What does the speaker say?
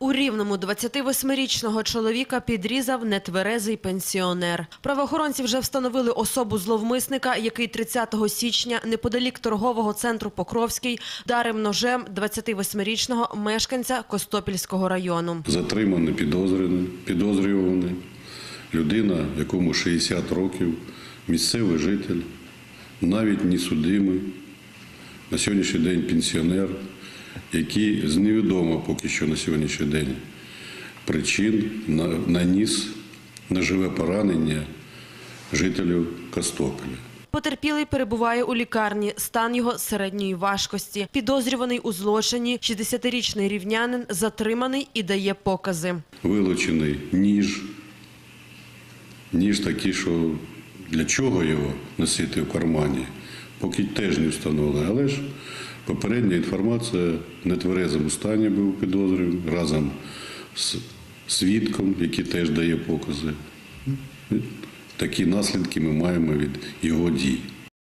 У Рівному 28-річного чоловіка підрізав нетверезий пенсіонер. Правоохоронці вже встановили особу зловмисника, який 30 січня неподалік торгового центру Покровський дарив ножем 28-річного мешканця Костопільського району. Затриманий підозрюваний, підозрюваний, людина, якому 60 років, місцевий житель, навіть не судимий, на сьогоднішній день пенсіонер, який з невідомо поки що на сьогоднішній день причин на- наніс ножове поранення жителю Костополя. Потерпілий перебуває у лікарні. Стан його середньої важкості. Підозрюваний у злочині 60-річний рівнянин затриманий і дає покази. Вилучений ніж, ніж такий, що для чого його носити в кармані, поки теж не встановлено. Але ж попередня інформація в нетверезому стані був підозрюваний разом з свідком, який теж дає покази. Такі наслідки ми маємо від його дій.